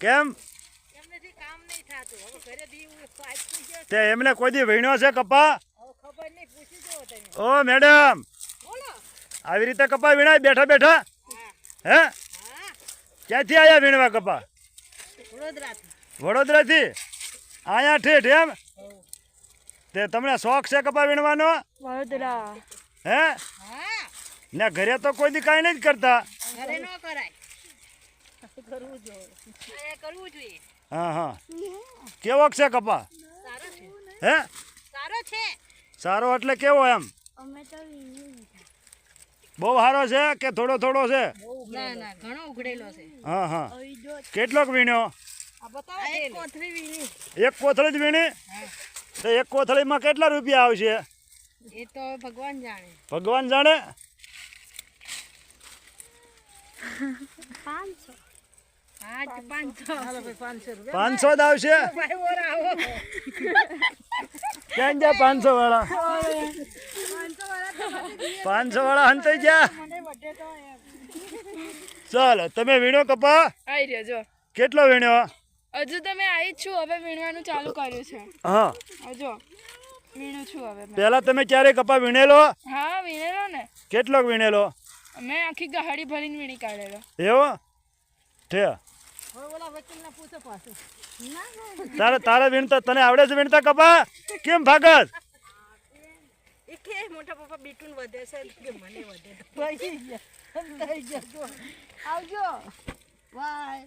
કેમ? એમનેથી કામ નહીં થાતું. હવે ઘરે દી પાછી ગયો તે એમને કોઈ દી વીણ્યો છે કપા ઓ મેડમ. આવી રીતે કપા વીણાય? બેઠા બેઠા? હે. હા? ક્યાંથી આયા વીણવા કપા વડોદરાથી. આયા અહીંયા ઠેઠ એમ? તે તમને શોખ છે કપા વીણવાનો? વડોદરા. હે? ને ઘરે તો કોઈ દી કાંઈ નથી કરતા. ઘરે ન કરાય. કરવું જોઈએ. એ કરવું જોઈએ? હા હા. કેવોક છે કપા? સારો છે? હે? સારો છે? સારો એટલે કેવો એમ? અમે તો બહુ સારો છે કે થોડો થોડો છે? ના ના ઘણો ઉઘડેલો છે. હા હા. કેટલોક વીણ્યો? એક કોથળી વીણી. એક કોથળી જ વીણી? તો એક કોથળીમાં કેટલા રૂપિયા આવશે? એ તો ભગવાન જાણે. ભગવાન જાણે? પાંચસો. પાંચસો. જ આવશે? ક્યાં ગયા પાંચસો વાળા પાંચસો વાળા હંતાઈ ગયા ચાલો તમે વીણો કપા? આવી રહ્યો જો. કેટલો વીણ્યો? હજુ તમે આવી જ છું હવે વીણવાનું ચાલુ કર્યું છે. હા. હજુ વીણું છું હવે. પહેલા તમે ક્યારે કપા વીણેલો? હા વીણેલો ને. કેટલોક વીણેલો? મેં આખી ગહાડી ભરીને વીણી કાઢેલો. એવો? તારે તારે વીણતા તને આવડે છે વીણતા કપા? કેમ ભાગસ મોટા પપ્પા બીટુન વધે છે કે મને વધે. આવજો. બાય